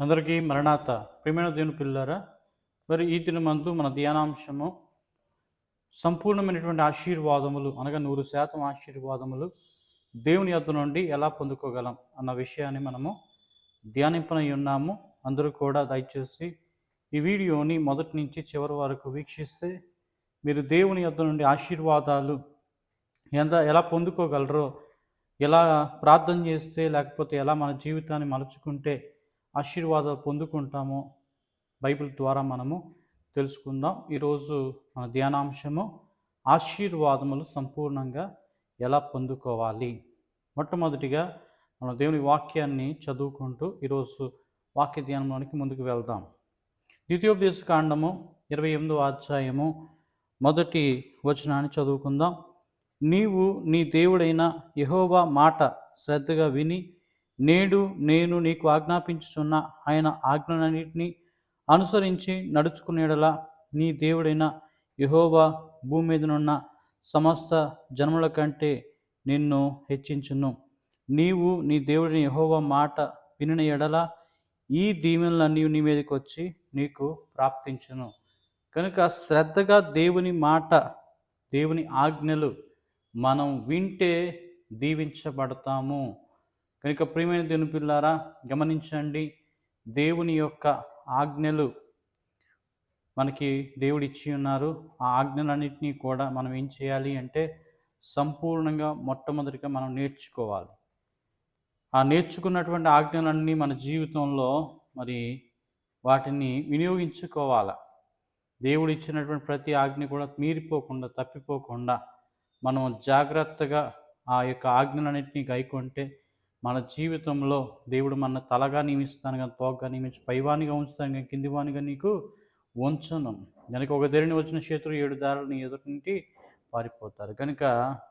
అందరికీ మరణాత. ప్రియమైన దేవుని పిల్లారా మరి ఈ దినమందు మన ధ్యానాంశము సంపూర్ణమైనటువంటి ఆశీర్వాదములు అనగా నూరు శాతం ఆశీర్వాదములు దేవుని యొద్ద నుండి ఎలా పొందుకోగలం అన్న విషయాన్ని మనము ధ్యానింపనై ఉన్నాము. అందరూ కూడా దయచేసి ఈ వీడియోని మొదటి నుంచి చివరి వరకు వీక్షిస్తే మీరు దేవుని యొద్ద నుండి ఆశీర్వాదాలు ఎంత ఎలా పొందుకోగలరో ఎలా ప్రార్థన చేస్తే లేకపోతే ఎలా మన జీవితాన్ని మలుచుకుంటే ఆశీర్వాదాలు పొందుకుంటామో బైబిల్ ద్వారా మనము తెలుసుకుందాం. ఈరోజు మన ధ్యానాంశము ఆశీర్వాదములు సంపూర్ణంగా ఎలా పొందుకోవాలి? మొట్టమొదటిగా మన దేవుని వాక్యాన్ని చదువుకుంటూ ఈరోజు వాక్య ధ్యానంలోనికి ముందుకు వెళ్దాం. ద్వితీయోపదేశ కాండము ఇరవై ఎనిమిదో అధ్యాయము మొదటి వచనాన్ని చదువుకుందాం. నీవు నీ దేవుడైన యహోవా మాట శ్రద్ధగా విని నేడు నేను నీకు ఆజ్ఞాపించుచున్న ఆయన ఆజ్ఞలన్నింటినీ అనుసరించి నడుచుకునేడలా నీ దేవుడైన యహోవా భూమి మీదనున్న సమస్త జన్మల కంటే నిన్ను హెచ్చించును. నీవు నీ దేవుడిని యహోవా మాట వినిన ఎడల ఈ దీవెనలన్నీ నీ మీదకి వచ్చి నీకు ప్రాప్తించును. కనుక శ్రద్ధగా దేవుని మాట దేవుని ఆజ్ఞలు మనం వింటే దీవించబడతాము. కనుక ప్రియమైన దేవుని పిల్లారా గమనించండి దేవుని యొక్క ఆజ్ఞలు మనకి దేవుడు ఇచ్చి ఉన్నారు. ఆ ఆజ్ఞలన్నింటినీ కూడా మనం ఏం చేయాలి అంటే సంపూర్ణంగా మొట్టమొదటిగా మనం నేర్చుకోవాలి. ఆ నేర్చుకున్నటువంటి ఆజ్ఞలన్నీ మన జీవితంలో మరి వాటిని వినియోగించుకోవాలి? దేవుడు ఇచ్చినటువంటి ప్రతి ఆజ్ఞ కూడా మీరిపోకుండా తప్పిపోకుండా మనం జాగ్రత్తగా ఆ యొక్క ఆజ్ఞలన్నింటినీ గైకొంటే మన జీవితంలో దేవుడు మన తలగా నియమిస్తాను కానీ తోకగా నియమించి పైవానిగా ఉంచుతాను కానీ కిందివానిగా నీకు ఉంచను. కనుక ఒక ధరిని వచ్చిన శత్రు ఏడు దారులని ఎదుటి పారిపోతారు. కనుక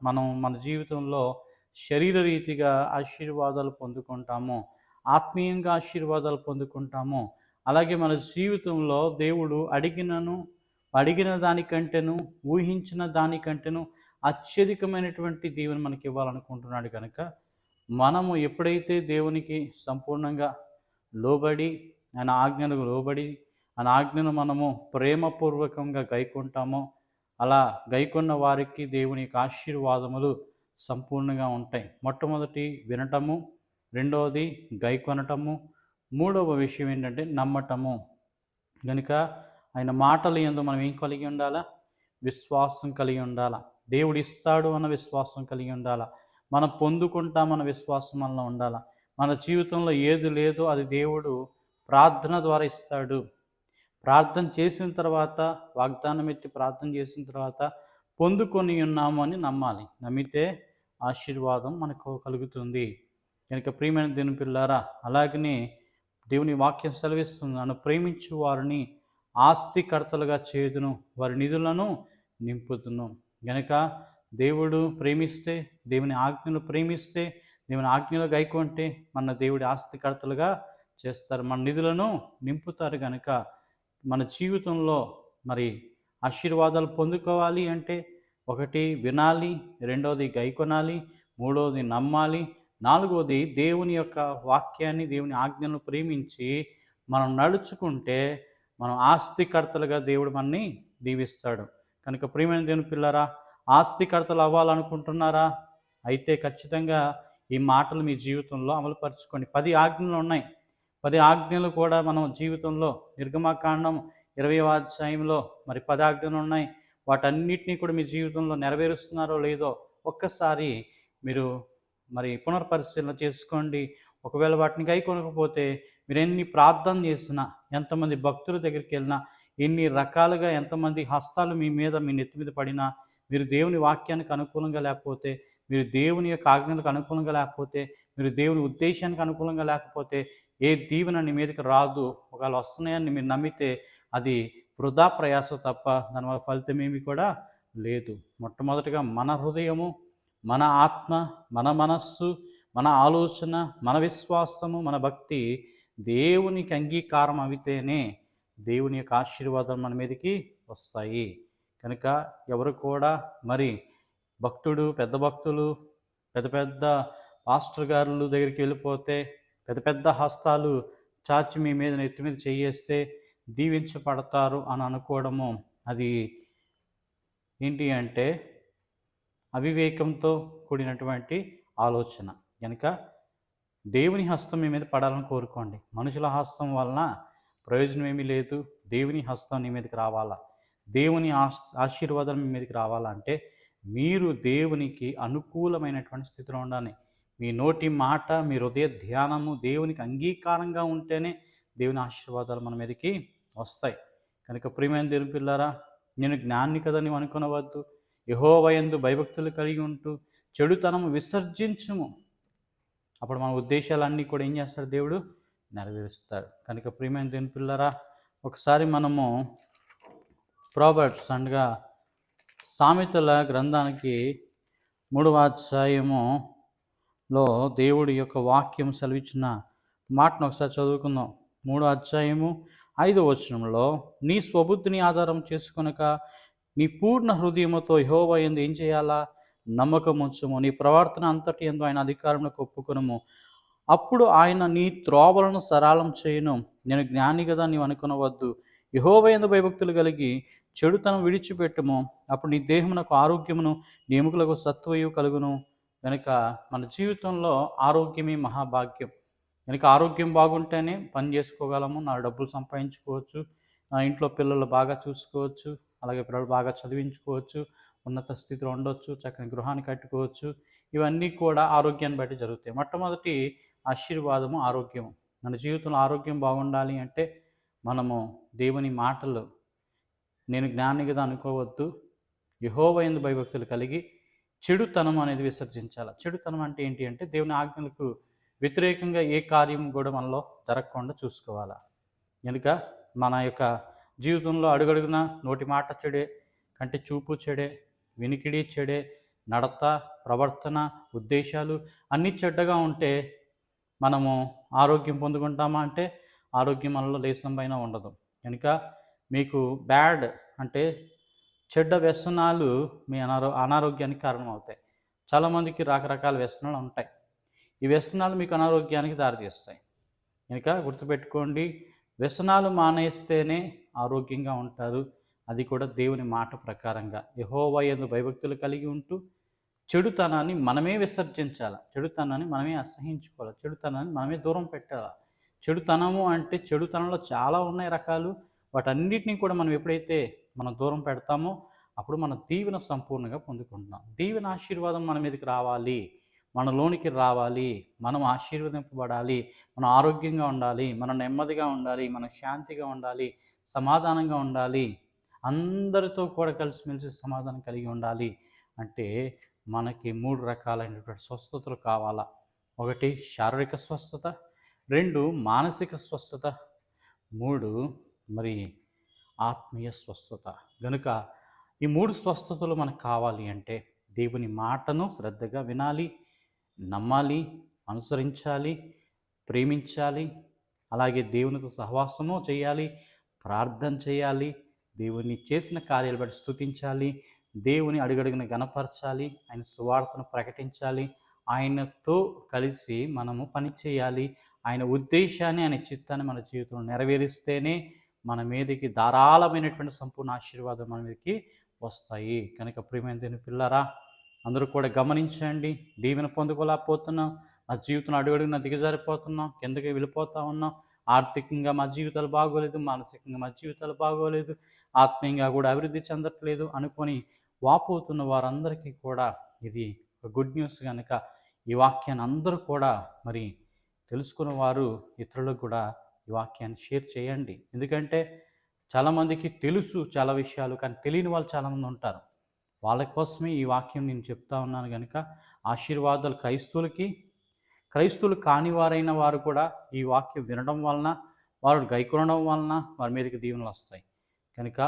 మనం మన జీవితంలో శరీర రీతిగా ఆశీర్వాదాలు పొందుకుంటాము ఆత్మీయంగా ఆశీర్వాదాలు పొందుకుంటాము. అలాగే మన జీవితంలో దేవుడు అడిగినను అడిగిన దానికంటేను ఊహించిన దానికంటేను అత్యధికమైనటువంటి దీవెన మనకి ఇవ్వాలనుకుంటున్నాడు కనుక మనము ఎప్పుడైతే దేవునికి సంపూర్ణంగా లోబడి ఆయన ఆజ్ఞలకు లోబడి ఆయన ఆజ్ఞను మనము ప్రేమపూర్వకంగా గైకుంటామో అలా గైకొన్న వారికి దేవుని యొక్క ఆశీర్వాదములు సంపూర్ణంగా ఉంటాయి. మొట్టమొదటి వినటము రెండవది గైకొనటము మూడవ విషయం ఏంటంటే నమ్మటము. కనుక ఆయన మాటలు ఎందు మనం ఏం కలిగి ఉండాలా? విశ్వాసం కలిగి ఉండాలా? దేవుడు ఇస్తాడు అన్న విశ్వాసం కలిగి ఉండాలా? మనం పొందుకుంటామన్న విశ్వాసం మనలో ఉండాలి? మన జీవితంలో ఏది లేదో అది దేవుడు ప్రార్థన ద్వారా ఇస్తాడు. ప్రార్థన చేసిన తర్వాత వాగ్దానం ఎత్తి ప్రార్థన చేసిన తర్వాత పొందుకొని ఉన్నాము అని నమ్మాలి. నమ్మితే ఆశీర్వాదం మనకు కలుగుతుంది. కనుక ప్రియమైన దేవుని పిల్లారా అలాగనే దేవుని వాక్యం సెలవిస్తుంది. నన్ను ప్రేమించు వారిని ఆస్తికర్తలుగా చేయుదును వారి నిధులను నింపుతును గనక దేవుడు ప్రేమిస్తే దేవుని ఆజ్ఞను ప్రేమిస్తే దేవుని ఆజ్ఞలు గైకొంటే మన దేవుడి ఆస్తికర్తలుగా చేస్తారు. మన నిధులను నింపుతారు కనుక మన జీవితంలో మరి ఆశీర్వాదాలు పొందుకోవాలి అంటే ఒకటి వినాలి రెండవది గైకొనాలి మూడవది నమ్మాలి నాలుగవది దేవుని యొక్క వాక్యాన్ని దేవుని ఆజ్ఞలను ప్రేమించి మనం నడుచుకుంటే మనం ఆస్తికర్తలుగా దేవుడు మనని దీవిస్తాడు. కనుక ప్రియమైన దేవుని పిల్లరా ఆస్తికర్తలు అవ్వాలనుకుంటున్నారా? అయితే ఖచ్చితంగా ఈ మాటలు మీ జీవితంలో అమలుపరచుకోండి. పది ఆజ్ఞలు ఉన్నాయి. పది ఆజ్ఞలు కూడా మనం జీవితంలో నిర్గమకాండం ఇరవై అధ్యాయంలో మరి పది ఆజ్ఞలు ఉన్నాయి. వాటన్నిటినీ కూడా మీ జీవితంలో నెరవేరుస్తున్నారో లేదో ఒక్కసారి మీరు మరి పునర్పరిశీలన చేసుకోండి. ఒకవేళ వాటిని కై కొనకపోతే మీరు ఎన్ని ప్రార్థన చేసినా ఎంతమంది భక్తుల దగ్గరికి వెళ్ళినా ఎన్ని రకాలుగా ఎంతమంది హస్తాలు మీ మీద మీ నెత్తి మీద పడినా మీరు దేవుని వాక్యానికి అనుకూలంగా లేకపోతే మీరు దేవుని యొక్క ఆజ్ఞలకు అనుకూలంగా లేకపోతే మీరు దేవుని ఉద్దేశానికి అనుకూలంగా లేకపోతే ఏ దీవెన నీ మీదకి రాదు. ఒకవేళ వస్తున్నాయని మీరు నమ్మితే అది వృధా ప్రయాస తప్ప దానివల్ల ఫలితం ఏమి కూడా లేదు. మొట్టమొదటిగా మన హృదయము మన ఆత్మ మన మనస్సు మన ఆలోచన మన విశ్వాసము మన భక్తి దేవునికి అంగీకారం అవితేనే దేవుని యొక్క ఆశీర్వాదాలు మన మీదకి వస్తాయి. కనుక ఎవరు కూడా మరి భక్తుడు పెద్ద భక్తులు పెద్ద పెద్ద పాస్టర్ గారుల దగ్గరికి వెళ్ళిపోతే పెద్ద పెద్ద హస్తాలు చాచి మీ మీద నెత్తి మీద చేయేస్తే దీవించబడతారు అని అనుకోవడము. అది ఏంటి అంటే అవివేకంతో కూడినటువంటి ఆలోచన. కనుక దేవుని హస్తం మీ మీద పడాలని కోరుకోండి. మనుషుల హస్తం వలన ప్రయోజనం ఏమీ లేదు. దేవుని హస్తం నీ మీదకి రావాలా? దేవుని ఆశ్ ఆశీర్వాదం మీ మీదకి రావాలంటే మీరు దేవునికి అనుకూలమైనటువంటి స్థితిలో ఉండాలి. మీ నోటి మాట మీ హృదయ ధ్యానము దేవునికి అంగీకారంగా ఉంటేనే దేవుని ఆశీర్వాదాలు మన మీదకి వస్తాయి. కనుక ప్రియమైన దేవుని పిల్లారా నేను జ్ఞాన్ని కదా నీవు అనుకునవద్దు. యహోవయందు భయభక్తులు కలిగి ఉంటూ చెడుతనము విసర్జించుము. అప్పుడు మన ఉద్దేశాలన్నీ కూడా ఏం చేస్తాడు దేవుడు? నెరవేరుస్తాడు. కనుక ప్రియమైన దేవుని పిల్లరా ఒకసారి మనము ప్రాబర్ట్స్ అనగా సామెతల గ్రంథానికి మూడవ అధ్యాయములో దేవుడి యొక్క వాక్యం సెలవిచ్చిన మాటను ఒకసారి చదువుకుందాం. మూడో అధ్యాయము ఐదో వచనంలో నీ స్వబుద్ధిని ఆధారం చేసుకొనక నీ పూర్ణ హృదయముతో యెహోవా ఎందు ఏం చేయాలా? నమ్మకం ఉంచుము. నీ ప్రవర్తన అంతటి ఎందు ఆయన అధికారంలో ఒప్పుకునము. అప్పుడు ఆయన నీ త్రోవలను సరళం చేయను. నేను జ్ఞాని కదా నీవు అనుకునవద్దు. యహోవయందు భయభక్తులు కలిగి చెడుతనం విడిచిపెట్టము. అప్పుడు నీ దేహమునకు ఆరోగ్యమును నీ సత్వయు కలుగును. కనుక మన జీవితంలో ఆరోగ్యమే మహాభాగ్యం. కనుక ఆరోగ్యం బాగుంటేనే పని చేసుకోగలము నా డబ్బులు సంపాదించుకోవచ్చు నా ఇంట్లో పిల్లలు బాగా చూసుకోవచ్చు అలాగే పిల్లలు బాగా చదివించుకోవచ్చు ఉన్నత స్థితిలో ఉండొచ్చు చక్కని గృహాన్ని కట్టుకోవచ్చు. ఇవన్నీ కూడా ఆరోగ్యాన్ని బట్టి జరుగుతాయి. మొట్టమొదటి ఆశీర్వాదము ఆరోగ్యము. మన జీవితంలో ఆరోగ్యం బాగుండాలి అంటే మనము దేవుని మాటలు నేను జ్ఞానిగా అనుకోవద్దు. యహోవైందు భయభక్తులు కలిగి చెడుతనం అనేది విసర్జించాలి. చెడుతనం అంటే ఏంటి అంటే దేవుని ఆజ్ఞలకు వ్యతిరేకంగా ఏ కార్యం కూడా మనలో జరగకుండా చూసుకోవాలా. కనుక మన యొక్క జీవితంలో అడుగడుగున నోటి మాట చెడే కంటి చూపు చెడే వినికిడి చెడే నడత ప్రవర్తన ఉద్దేశాలు అన్నీ చెడ్డగా ఉంటే మనము ఆరోగ్యం పొందుకుంటామా అంటే ఆరోగ్యం మనలో లేసం పైన ఉండదు. కనుక మీకు బ్యాడ్ అంటే చెడ్డ వ్యసనాలు మీ అనారో అనారోగ్యానికి కారణం అవుతాయి చాలామందికి రకరకాల వ్యసనాలు ఉంటాయి. ఈ వ్యసనాలు మీకు అనారోగ్యానికి దారితీస్తాయి. కనుక గుర్తుపెట్టుకోండి వ్యసనాలు మానేస్తేనే ఆరోగ్యంగా ఉంటారు. అది కూడా దేవుని మాట ప్రకారంగా. యహోవా ఎందు భయభక్తులు కలిగి ఉంటూ చెడుతనాన్ని మనమే విసర్జించాలి? చెడుతనాన్ని మనమే అసహించుకోవాలి? చెడుతనాన్ని మనమే దూరం పెట్టాలి? చెడుతనము అంటే చెడుతనంలో చాలా ఉన్నాయి రకాలు. వాటన్నిటినీ కూడా మనం ఎప్పుడైతే మనం దూరం పెడతామో అప్పుడు మన దీవెన సంపూర్ణంగా పొందుకుంటున్నాం. దీవెన ఆశీర్వాదం మన మీదకి రావాలి. మనలోనికి రావాలి. మనం ఆశీర్వదింపబడాలి. మనం ఆరోగ్యంగా ఉండాలి. మనం నెమ్మదిగా ఉండాలి. మనం శాంతిగా ఉండాలి. సమాధానంగా ఉండాలి. అందరితో కూడా కలిసిమెలిసి సమాధానం కలిగి ఉండాలి అంటే మనకి మూడు రకాలైనటువంటి స్వస్థతలు కావాలా. ఒకటి శారీరక స్వస్థత రెండు మానసిక స్వస్థత. మూడు మరి ఆత్మీయ స్వస్థత. గనుక ఈ మూడు స్వస్థతలు మనకు కావాలి అంటే దేవుని మాటను శ్రద్ధగా వినాలి నమ్మాలి అనుసరించాలి ప్రేమించాలి అలాగే దేవునితో సహవాసము చేయాలి ప్రార్థన చేయాలి దేవుని చేసిన కార్యాలు బట్టి స్థుతించాలి దేవుని అడుగడుగున గనపరచాలి ఆయన సువార్తను ప్రకటించాలి ఆయనతో కలిసి మనము పని చేయాలి ఆయన ఉద్దేశాన్ని ఆయన చిత్తాన్ని మన జీవితంలో నెరవేరిస్తేనే మన మీదకి ధారాళమైనటువంటి సంపూర్ణ ఆశీర్వాదం మన మీదకి వస్తాయి. కనుక ప్రియమైన పిల్లరా అందరూ కూడా గమనించండి. దీవెన పొందుకోలేకపోతున్నాం. మా జీవితం అడుగడుగున దిగజారిపోతున్నాం. కిందకి వెళ్ళిపోతా ఉన్నాం. ఆర్థికంగా మా జీవితాలు బాగోలేదు. మానసికంగా మా జీవితాలు బాగోలేదు. ఆత్మీయంగా కూడా అభివృద్ధి చెందట్లేదు అనుకొని వాపోతున్న వారందరికీ కూడా ఇది ఒక గుడ్ న్యూస్. కనుక ఈ వాక్యాన్ని అందరూ కూడా మరి తెలుసుకున్న వారు ఇతరులకు కూడా ఈ వాక్యాన్ని షేర్ చేయండి. ఎందుకంటే చాలామందికి తెలుసు చాలా విషయాలు కానీ తెలియని వాళ్ళు చాలామంది ఉంటారు. వాళ్ళ కోసమే ఈ వాక్యం నేను చెప్తా ఉన్నాను కనుక ఆశీర్వాదాలు క్రైస్తవులకి క్రైస్తవులు కాని వారైన వారు కూడా ఈ వాక్యం వినడం వలన వారు గైకొనడం వలన వారి మీదకి దీవెనలు వస్తాయి. కనుక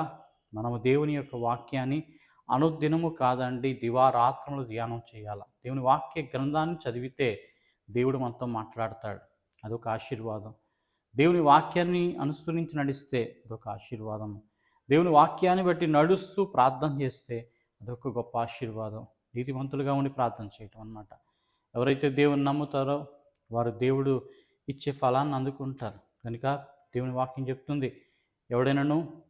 మనము దేవుని యొక్క వాక్యాన్ని అనుదినము కాదండి దివారాత్రములు ధ్యానం చేయాలి. దేవుని వాక్య గ్రంథాన్ని చదివితే దేవుడు మనతో మాట్లాడతాడు. అదొక ఆశీర్వాదం. దేవుని వాక్యాన్ని అనుసరించి నడిస్తే అదొక ఆశీర్వాదం. దేవుని వాక్యాన్ని బట్టి నడుస్తూ ప్రార్థన చేస్తే అదొక గొప్ప ఆశీర్వాదం. నీతివంతులుగా ఉండి ప్రార్థన చేయటం అన్నమాట. ఎవరైతే దేవుని నమ్ముతారో వారు దేవుడు ఇచ్చే ఫలాన్ని అందుకుంటారు. కనుక దేవుని వాక్యం చెప్తుంది ఎవడైనాను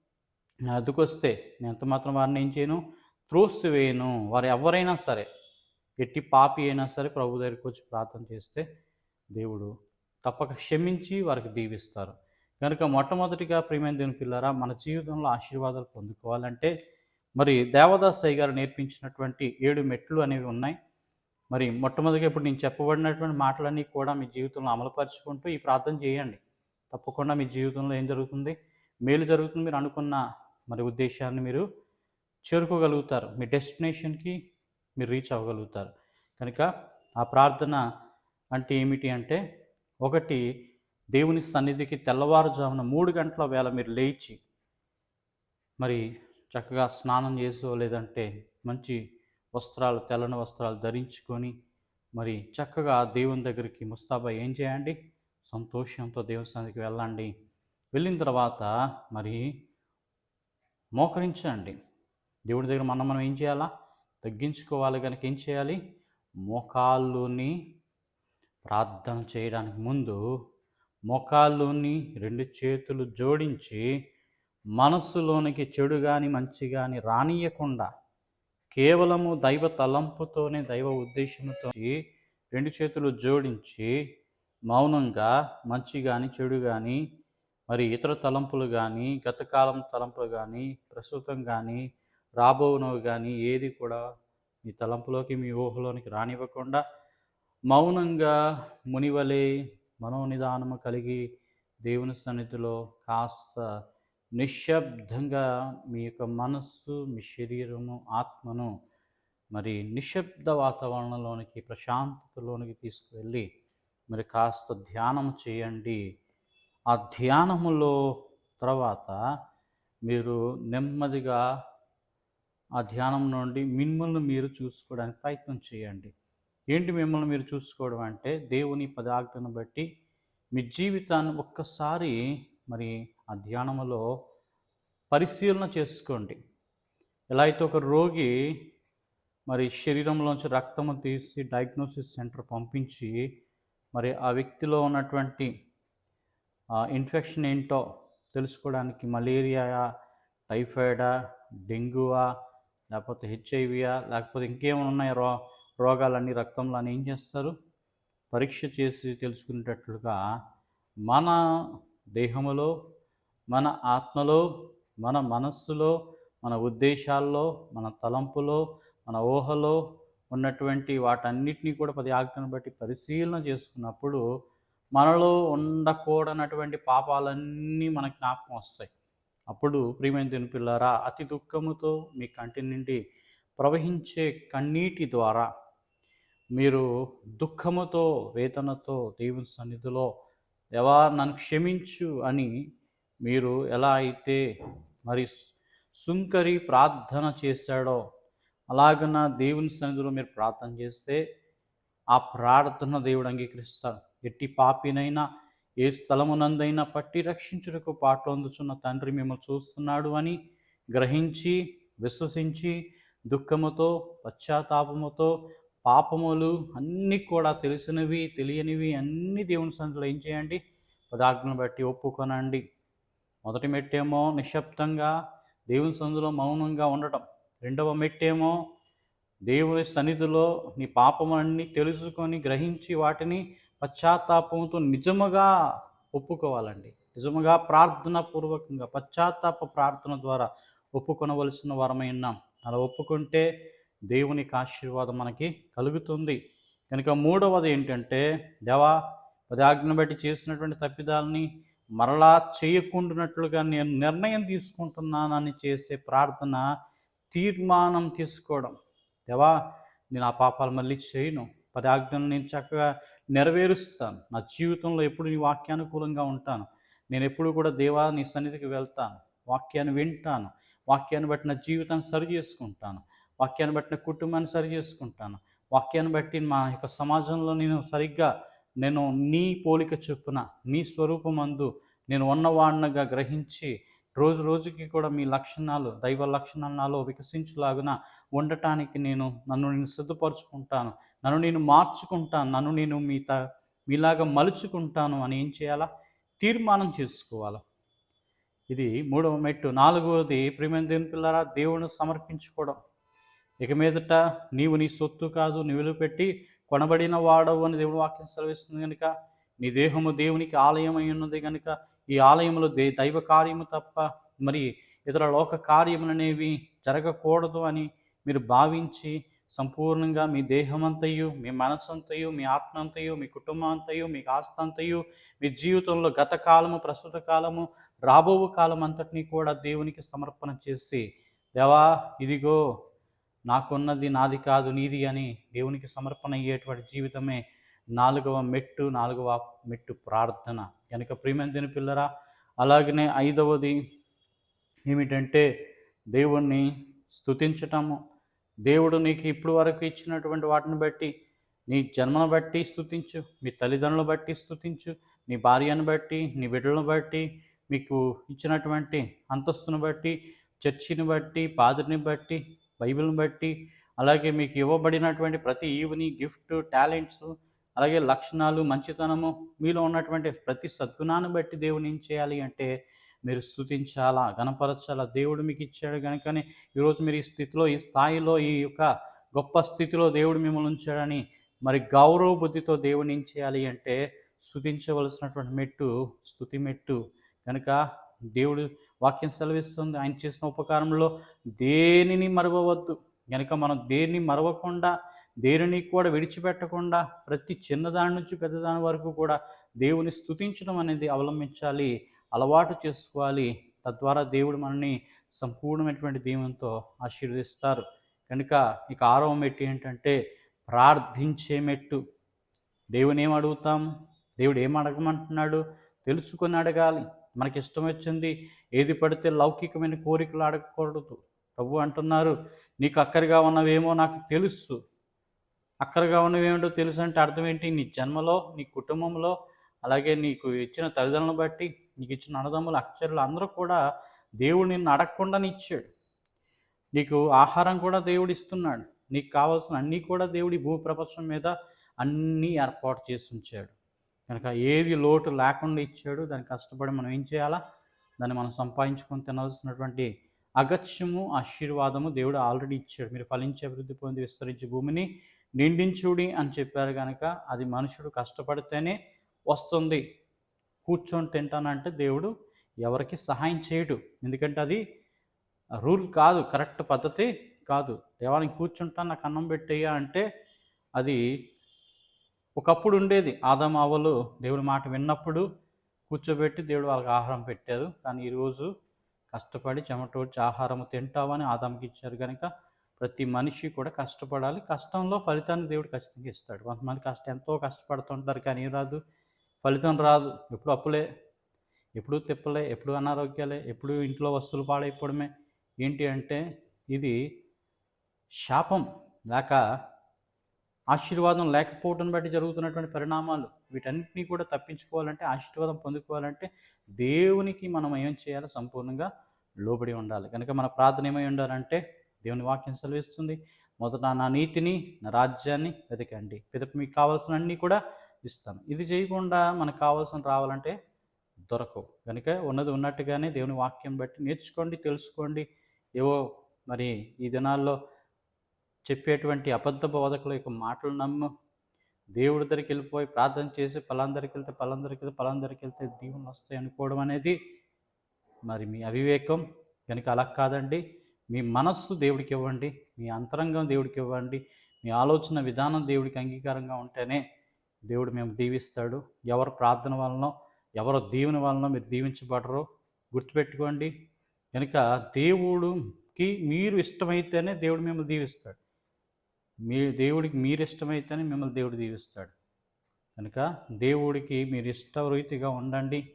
నా వద్దకొస్తే నేను ఎంత మాత్రం వారిని ఏం చేయను? త్రోసివేయను. వారు ఎవరైనా సరే ఎట్టి పాపి అయినా సరే ప్రభు దగ్గరికి వచ్చి ప్రార్థన చేస్తే దేవుడు తప్పక క్షమించి వారికి దీవిస్తారు. కనుక మొట్టమొదటిగా ప్రియమైన దేవుని పిల్లరా మన జీవితంలో ఆశీర్వాదాలు పొందుకోవాలంటే మరి దేవదాస్ అయ్య గారు నేర్పించినటువంటి ఏడు మెట్లు అనేవి ఉన్నాయి. మరి మొట్టమొదటిగా ఇప్పుడు నేను చెప్పబడినటువంటి మాటలన్నీ కూడా మీ జీవితంలో అమలుపరుచుకుంటూ ఈ ప్రార్థన చేయండి. తప్పకుండా మీ జీవితంలో ఏం జరుగుతుంది? మేలు జరుగుతుంది మీరు అనుకున్న మరి ఉద్దేశాన్ని మీరు చేరుకోగలుగుతారు. మీ డెస్టినేషన్కి మీరు రీచ్ అవ్వగలుగుతారు. కనుక ఆ ప్రార్థన అంటే ఏమిటి అంటే ఒకటి దేవుని సన్నిధికి తెల్లవారుజామున మూడు గంటల వేళ మీరు లేచి మరి చక్కగా స్నానం చేసో లేదంటే మంచి వస్త్రాలు తెల్లని వస్త్రాలు ధరించుకొని మరి చక్కగా దేవుని దగ్గరికి ముస్తాబా ఏం చేయండి? సంతోషంతో దేవుని సన్నిధికి వెళ్ళండి. వెళ్ళిన తర్వాత మరి మోకరించండి. దేవుడి దగ్గర మనం మనం ఏం చేయాలా? తగ్గించుకోవాలి కనుక ఏం చేయాలి? మోకాళ్ళుని ప్రార్థన చేయడానికి ముందు మోకాళ్ళుని రెండు చేతులు జోడించి మనస్సులోనికి చెడు కానీ మంచి కానీ రానియకుండా కేవలము దైవ తలంపుతోనే దైవ ఉద్దేశంతో రెండు చేతులు జోడించి మౌనంగా మంచి కానీ చెడు కానీ మరి ఇతర తలంపులు కానీ గతకాలం తలంపులు కానీ ప్రస్తుతం కానీ రాబోనవి కానీ ఏది కూడా మీ తలంపులోకి మీ ఊహలోనికి రానివ్వకుండా మౌనంగా మునివలే మనోనిదానము కలిగి దేవుని సన్నిధిలో కాస్త నిశ్శబ్దంగా మీ యొక్క మనస్సు మీ శరీరము ఆత్మను మరి నిశ్శబ్ద వాతావరణంలోనికి ప్రశాంతతలోనికి తీసుకువెళ్ళి మరి కాస్త ధ్యానం చేయండి. ఆ ధ్యానములో తర్వాత మీరు నెమ్మదిగా ఆ ధ్యానం నుండి మిమ్మల్ని మీరు చూసుకోవడానికి ప్రయత్నం చేయండి. ఏంటి మిమ్మల్ని మీరు చూసుకోవడం అంటే దేవుని పదార్థను బట్టి మీ జీవితాన్ని ఒక్కసారి మరి ఆ ధ్యానంలో పరిశీలన చేసుకోండి. ఎలా అయితే ఒక రోగి మరి శరీరంలోంచి రక్తము తీసి డయాగ్నోసిస్ సెంటర్ పంపించి మరి ఆ వ్యక్తిలో ఉన్నటువంటి ఇన్ఫెక్షన్ ఏంటో తెలుసుకోవడానికి మలేరియా టైఫాయిడా డెంగ్యూవా లేకపోతే హెచ్ఐవియా లేకపోతే ఇంకేమైనా ఉన్నాయి రో రోగాలన్నీ రక్తంలో అని ఏం చేస్తారు? పరీక్ష చేసి తెలుసుకునేటట్లుగా మన దేహములో మన ఆత్మలో మన మనస్సులో మన ఉద్దేశాల్లో మన తలంపులో మన ఊహలో ఉన్నటువంటి వాటన్నిటినీ కూడా పది ఆజ్ఞను బట్టి పరిశీలన చేసుకున్నప్పుడు మనలో ఉండకూడనటువంటి పాపాలన్నీ మన జ్ఞాపకం వస్తాయి. అప్పుడు ప్రియమైన పిల్లారా అతి దుఃఖముతో మీ కంటి నుండి ప్రవహించే కన్నీటి ద్వారా మీరు దుఃఖముతో వేదనతో దేవుని సన్నిధిలో ఎవా నన్ను క్షమించు అని మీరు ఎలా అయితే మరి సుంకరి ప్రార్థన చేశాడో అలాగన దేవుని సన్నిధిలో మీరు ప్రార్థన చేస్తే ఆ ప్రార్థన దేవుడు అంగీకరిస్తాడు ఎట్టి పాపినైనా ఏ స్థలమునందైనా పట్టి రక్షించుటకు పాటలు అందుచున్న తండ్రి మిమ్మల్ని చూస్తున్నాడు అని గ్రహించి విశ్వసించి దుఃఖముతో పశ్చాత్తాపముతో పాపములు అన్నీ కూడా తెలిసినవి తెలియనివి అన్ని దేవుని సందులో ఏం చేయండి? పదార్థను బట్టి ఒప్పుకొనండి. మొదటి మెట్టేమో నిశ్శబ్దంగా దేవుని సందులో మౌనంగా ఉండటం. రెండవ మెట్టేమో దేవుని సన్నిధిలో నీ పాపములన్నీ తెలుసుకొని గ్రహించి వాటిని పశ్చాత్తాపంతో నిజముగా ఒప్పుకోవాలండి. నిజముగా ప్రార్థన పూర్వకంగా పశ్చాత్తాప ప్రార్థన ద్వారా ఒప్పుకొనవలసిన వారమై ఉన్నాం. అలా ఒప్పుకుంటే దేవునికి ఆశీర్వాదం మనకి కలుగుతుంది. కనుక మూడవది ఏంటంటే దేవా పదాజ్ఞ బట్టి చేసినటువంటి తప్పిదాలని మరలా చేయకుండానట్లుగా నేను నిర్ణయం తీసుకుంటున్నానని చేసే ప్రార్థన తీర్మానం తీసుకోవడం. దేవా నేను ఆ పాపాలు మళ్ళీ చేయను. పదాజ్ఞను నేను చక్కగా నెరవేరుస్తాను. నా జీవితంలో ఎప్పుడు నీ వాక్యానుకూలంగా ఉంటాను. నేను ఎప్పుడు కూడా దేవా నీ సన్నిధికి వెళ్తాను. వాక్యాన్ని వింటాను. వాక్యాన్ని బట్టి నా జీవితాన్ని సరి చేసుకుంటాను. వాక్యాన్ని బట్టి నా కుటుంబాన్ని సరి చేసుకుంటాను. వాక్యాన్ని బట్టి మా యొక్క సమాజంలో నేను సరిగ్గా నేను నీ పోలిక చొప్పున నీ స్వరూపమందు నేను ఉన్నవాడినగా గ్రహించి రోజు రోజుకి కూడా మీ లక్షణాలు దైవ లక్షణాలు నాలో వికసించులాగున ఉండటానికి నేను నన్ను నేను సిద్ధపరచుకుంటాను. నన్ను నేను మార్చుకుంటాను నన్ను నేను మీ త మీలాగా మలుచుకుంటాను అని ఏం చేయాలా? తీర్మానం చేసుకోవాలి? ఇది మూడవ మెట్టు. నాలుగవది ప్రేమ దేవుని పిల్లరా దేవుని సమర్పించుకోవడం. ఇక మీదట నీవు నీ సొత్తు కాదు నువ్వు పెట్టి కొనబడిన వాడవు అని దేవుడు వాక్యం సెలవిస్తుంది కనుక నీ దేహము దేవునికి ఆలయమై ఉన్నది కనుక ఈ ఆలయంలో దే దైవ కార్యము తప్ప మరి ఇతర లోక కార్యములనేవి జరగకూడదు అని మీరు భావించి సంపూర్ణంగా మీ దేహమంతయు మీ మనసంతయు మీ ఆత్మంతయు మీ కుటుంబంతయు మీ ఆస్తంతయు మీ జీవితంలో గత కాలము ప్రస్తుత కాలము రాబో కాలం అంతటినీ కూడా దేవునికి సమర్పణ చేసి దేవా ఇదిగో నాకున్నది నాది కాదు నీది అని దేవునికి సమర్పణ అయ్యేటువంటి జీవితమే నాలుగవ మెట్టు నాలుగవ మెట్టు ప్రార్థన. కనుక ప్రియమైన పిల్లరా అలాగనే ఐదవది ఏమిటంటే దేవుణ్ణి స్తుతించటము దేవుడు నీకు ఇప్పుడు వరకు ఇచ్చినటువంటి వాటిని బట్టి నీ జన్మను బట్టి స్థుతించు మీ తల్లిదండ్రులను బట్టి స్థుతించు నీ భార్యను బట్టి నీ బిడ్డలను బట్టి మీకు ఇచ్చినటువంటి అంతస్తును బట్టి చర్చిని బట్టి పాదరిని బట్టి బైబిల్ని బట్టి అలాగే మీకు ఇవ్వబడినటువంటి ప్రతి ఈవుని గిఫ్ట్ టాలెంట్స్ అలాగే లక్షణాలు మంచితనము మీలో ఉన్నటువంటి ప్రతి సద్గుణాన్ని బట్టి దేవుని ఏం చేయాలి అంటే మీరు స్థుతించాలా గణపరచాలా? దేవుడు మీకు ఇచ్చాడు కనుకనే ఈరోజు మీరు ఈ స్థితిలో ఈ స్థాయిలో ఈ యొక్క గొప్ప స్థితిలో దేవుడు మిమ్మల్ని ఉంచాడని మరి గౌరవ బుద్ధితో దేవుని ఏం చేయాలి అంటే స్థుతించవలసినటువంటి మెట్టు స్థుతి మెట్టు. కనుక దేవుడు వాక్యం సెలవిస్తుంది. ఆయన చేసిన ఉపకారంలో దేనిని మరవవద్దు. కనుక మనం దేన్ని మరవకుండా దేనిని కూడా విడిచిపెట్టకుండా ప్రతి చిన్నదాని నుంచి పెద్దదాని వరకు కూడా దేవుని స్థుతించడం అనేది అవలంబించాలి. అలవాటు చేసుకోవాలి. తద్వారా దేవుడు మనల్ని సంపూర్ణమైనటువంటి దీవెనతో ఆశీర్వదిస్తారు. కనుక ఇక ఆరవ మెట్టు ఏంటంటే ప్రార్థించే మెట్టు. దేవుని ఏం అడుగుతాం? దేవుడు ఏం అడగమంటున్నాడు? తెలుసుకొని అడగాలి. మనకి ఇష్టం వచ్చింది. ఏది పడితే లౌకికమైన కోరికలు అడగకూడదు. ప్రభు అంటున్నారు నీకు అక్కరగా ఉన్నవేమో నాకు తెలుసు. అక్కరగా ఉన్నవేమిటో తెలుసు అంటే అర్థం ఏంటి? నీ జన్మలో నీ కుటుంబంలో అలాగే నీకు ఇచ్చిన తల్లిదండ్రులను బట్టి నీకు ఇచ్చిన అన్నదమ్ములు అక్షరులు అందరూ కూడా దేవుడు నిన్ను అడగకుండా ఇచ్చాడు. నీకు ఆహారం కూడా దేవుడు ఇస్తున్నాడు. నీకు కావాల్సిన అన్నీ కూడా దేవుడి భూ ప్రపంచం మీద అన్నీ ఏర్పాటు చేసి ఉంచాడు. కనుక ఏది లోటు లేకుండా ఇచ్చాడు దాన్ని కష్టపడి మనం ఏం చేయాలా? దాన్ని మనం సంపాదించుకొని తినాల్సినటువంటి అగత్యము ఆశీర్వాదము దేవుడు ఆల్రెడీ ఇచ్చాడు. మీరు ఫలించి అభివృద్ధి పొంది విస్తరించి భూమిని నిండించుడి అని చెప్పారు కనుక అది మనుషుడు కష్టపడితేనే వస్తుంది. కూర్చొని తింటానంటే దేవుడు ఎవరికి సహాయం చేయడు. ఎందుకంటే అది రూల్ కాదు కరెక్ట్ పద్ధతి కాదు. దేవాలయం కూర్చుంటాను నాకు అన్నం పెట్టేయా అంటే అది ఒకప్పుడు ఉండేది. ఆదమావలు దేవుడి మాట విన్నప్పుడు కూర్చోబెట్టి దేవుడు వాళ్ళకి ఆహారం పెట్టారు. కానీ ఈరోజు కష్టపడి చెమటోడ్చి ఆహారం తింటావని ఆదాంకి ఇచ్చారు కనుక ప్రతి మనిషి కూడా కష్టపడాలి. కష్టంలో ఫలితాన్ని దేవుడు ఖచ్చితంగా ఇస్తాడు. కొంతమంది కష్టం ఎంతో కష్టపడుతుంటారు కానీ ఏం రాదు. ఫలితం రాదు. ఎప్పుడు అప్పులే. ఎప్పుడు తిప్పలే ఎప్పుడు అనారోగ్యాలే ఎప్పుడు ఇంట్లో వస్తువులు పాడైపోవడమే. ఏంటి అంటే ఇది శాపం లేక ఆశీర్వాదం లేకపోవడం బట్టి జరుగుతున్నటువంటి పరిణామాలు. వీటన్నిటినీ కూడా తప్పించుకోవాలంటే ఆశీర్వాదం పొందుకోవాలంటే దేవునికి మనం ఏం చేయాలో సంపూర్ణంగా లోబడి ఉండాలి. కనుక మన ప్రార్థన ఏమై ఉండాలంటే దేవుని వాక్యం సెలవిస్తుంది. మొదట నా నీతిని నా రాజ్యాన్ని వెతకండి. పిదప మీకు కావాల్సిన అన్నీ కూడా ఇస్తాను ఇది చేయకుండా మనకు కావాల్సిన రావాలంటే దొరకవు. కనుక ఉన్నది ఉన్నట్టుగానే దేవుని వాక్యం బట్టి నేర్చుకోండి తెలుసుకోండి. ఏవో మరి ఈ దినాల్లో చెప్పేటువంటి అబద్ధ బోధకుల యొక్క మాటలు నమ్ము. దేవుడి దగ్గరికి వెళ్ళిపోయి ప్రార్థన చేసి పలాందరికి వెళ్తే పలాందరికి వెళ్తే పలాందరికి వెళ్తే దీవులు వస్తాయి అనుకోవడం అనేది మరి మీ అవివేకం. కనుక అలా కాదండి. మీ మనస్సు దేవుడికి ఇవ్వండి. మీ అంతరంగం దేవుడికి ఇవ్వండి. మీ ఆలోచన విధానం దేవుడికి అంగీకారంగా ఉంటేనే దేవుడు మేము దీవిస్తాడు. ఎవరు ప్రార్థన వలన ఎవరు దీవెన వలన మీరు దీవించబడరో. గుర్తుపెట్టుకోండి. కనుక దేవుడికి మీరు ఇష్టమైతేనే దేవుడు మిమ్మల్ని దీవిస్తాడు. మీ దేవుడికి మీరు ఇష్టమైతేనే మిమ్మల్ని దేవుడు దీవిస్తాడు. కనుక దేవుడికి మీరు ఇష్టరీతిగా ఉండండి.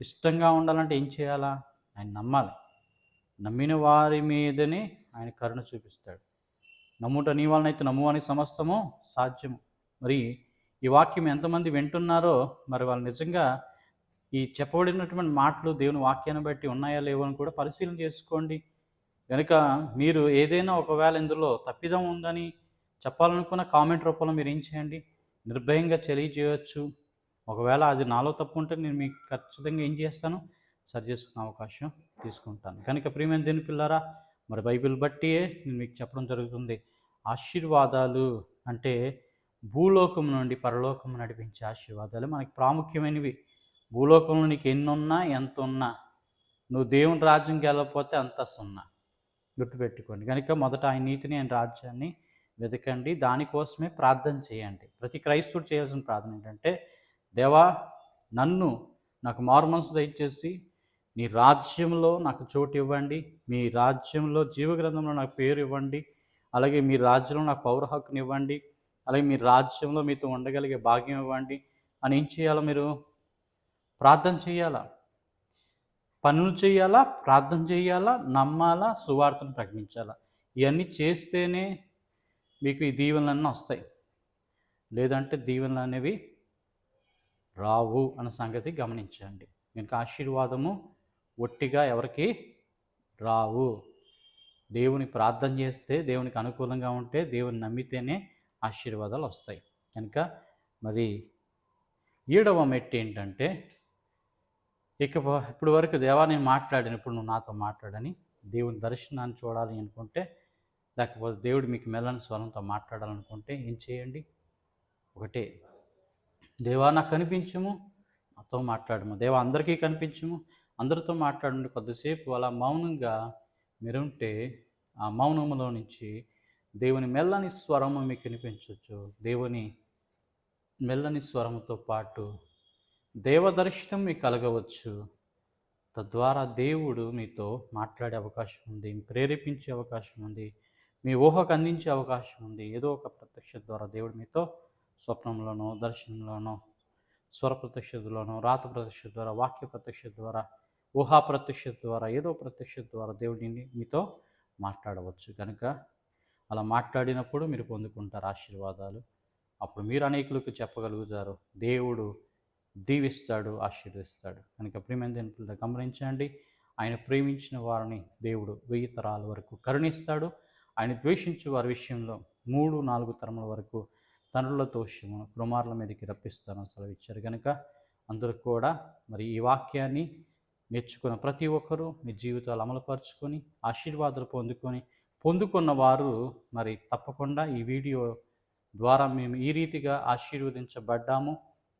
ఇష్టంగా ఉండాలంటే ఏం చేయాలా? ఆయన నమ్మాలి. నమ్మిన వారి మీదనే ఆయన కరుణ చూపిస్తాడు. నమ్ముట నీ వలనైతే నమ్మువానికి సమస్తము సాధ్యము. మరి ఈ వాక్యం ఎంతమంది వింటున్నారో మరి వాళ్ళు నిజంగా ఈ చెప్పబడినటువంటి మాటలు దేవుని వాక్యాన్ని బట్టి ఉన్నాయా లేవో అని కూడా పరిశీలన చేసుకోండి. కనుక మీరు ఏదైనా ఒకవేళ ఇందులో తప్పిదం ఉందని చెప్పాలనుకున్న కామెంట్ రూపంలో మీరు ఏం చేయండి? నిర్భయంగా తెలియజేయవచ్చు ఒకవేళ అది నాలో తప్పు ఉంటే నేను మీకు ఖచ్చితంగా ఏం చేస్తాను? సరి చేసుకునే అవకాశం తీసుకుంటాను. కనుక ప్రియమైన దేని పిల్లారా మరి బైబిల్ బట్టియే నేను మీకు చెప్పడం జరుగుతుంది. ఆశీర్వాదాలు అంటే భూలోకం నుండి పరలోకం నడిపించే ఆశీర్వాదాలు మనకి ప్రాముఖ్యమైనవి. భూలోకంలో నీకు ఎన్ని ఉన్నా ఎంత ఉన్నా నువ్వు దేవుని రాజ్యం వెళ్ళకపోతే అంతా సున్నా. గుర్తుపెట్టుకోండి. కనుక మొదట ఆయన నీతిని ఆయన రాజ్యాన్ని వెతకండి. దానికోసమే ప్రార్థన చేయండి. ప్రతి క్రైస్తవుడు చేయాల్సిన ప్రార్థన ఏంటంటే దేవా నన్ను నాకు మార్మన్స్ దయచేసి నీ రాజ్యంలో నాకు చోటు ఇవ్వండి. మీ రాజ్యంలో జీవగ్రంథంలో నాకు పేరు ఇవ్వండి. అలాగే మీ రాజ్యంలో నాకు పౌర హక్కుని ఇవ్వండి. అలాగే మీ రాజ్యంలో మీతో ఉండగలిగే భాగ్యం ఇవ్వండి. అని ఏం చేయాలా మీరు? ప్రార్థన చేయాలా? పనులు చేయాలా? ప్రార్థన చేయాలా? నమ్మాలా? సువార్తను ప్రకటించాలా? ఇవన్నీ చేస్తేనే మీకు ఈ దీవెనలన్నీ వస్తాయి. లేదంటే దీవెనలు అనేవి రావు అన్న సంగతి గమనించండి. మీకు ఆశీర్వాదము ఒట్టిగా ఎవరికి? రావు. దేవుని ప్రార్థన చేస్తే దేవునికి అనుకూలంగా ఉంటే దేవుని నమ్మితేనే ఆశీర్వాదాలు వస్తాయి కనుక మరి ఏడవ మెట్టు ఏంటంటే ఇక ఇప్పుడు వరకు దేవా నేను మాట్లాడాను ఇప్పుడు నువ్వు నాతో మాట్లాడని దేవుని దర్శనాన్ని చూడాలి అనుకుంటే లేకపోతే దేవుడు మీకు మెల్లని స్వరంతో మాట్లాడాలనుకుంటే ఏం చేయండి? ఒకటే దేవా నాకు కనిపించము నాతో మాట్లాడము. దేవా అందరికీ కనిపించము అందరితో మాట్లాడండి కొద్దిసేపు అలా మౌనంగా మీరుంటే ఆ మౌనములో నుంచి దేవుని మెల్లని స్వరము మీకు వినిపించవచ్చు. దేవుని మెల్లని స్వరముతో పాటు దేవదర్శనం మీకు కలగవచ్చు. తద్వారా దేవుడు మీతో మాట్లాడే అవకాశం ఉంది ప్రేరేపించే అవకాశం ఉంది మీ ఊహకు అందించే అవకాశం ఉంది. ఏదో ఒక ప్రత్యక్ష ద్వారా దేవుడు మీతో స్వప్నంలోనో దర్శనంలోనో స్వర ప్రత్యక్షతలోనో రాత ప్రత్యక్ష ద్వారా వాక్య ప్రత్యక్ష ద్వారా ఊహా ప్రత్యక్ష ద్వారా ఏదో ప్రత్యక్ష ద్వారా దేవుడిని మీతో మాట్లాడవచ్చు. కనుక అలా మాట్లాడినప్పుడు మీరు పొందుకుంటారు ఆశీర్వాదాలు. అప్పుడు మీరు అనేకులకు చెప్పగలుగుతారు. దేవుడు దీవిస్తాడు ఆశీర్వదిస్తాడు. కనుక ప్రేమ గమనించండి. ఆయన ప్రేమించిన వారిని దేవుడు వెయ్యి తరాల వరకు కరుణిస్తాడు. ఆయన ద్వేషించే వారి విషయంలో మూడు నాలుగు తరముల వరకు తండ్రుల తోషము కుమారుల మీదకి రప్పిస్తాను సెలవు ఇచ్చారు. కనుక అందరూ కూడా మరి ఈ వాక్యాన్ని నేర్చుకున్న ప్రతి ఒక్కరూ మీ జీవితాలు అమలుపరుచుకొని ఆశీర్వాదాలు పొందుకొని పొందుకున్న వారు మరి తప్పకుండా ఈ వీడియో ద్వారా మేము ఈ రీతిగా ఆశీర్వదించబడ్డాము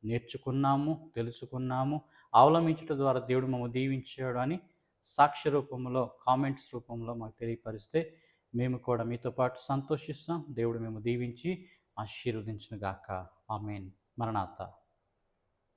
నేర్చుకున్నాము తెలుసుకున్నాము అవలంబించట ద్వారా దేవుడు మమ్మల్ని దీవించాడు అని సాక్ష్య రూపంలో కామెంట్స్ రూపంలో మాకు తెలియపరిస్తే మేము కూడా మీతో పాటు సంతోషిస్తాం. దేవుడు మేము దీవించి ఆశీర్వదించిన గాక ఆమెన్. మరణాత.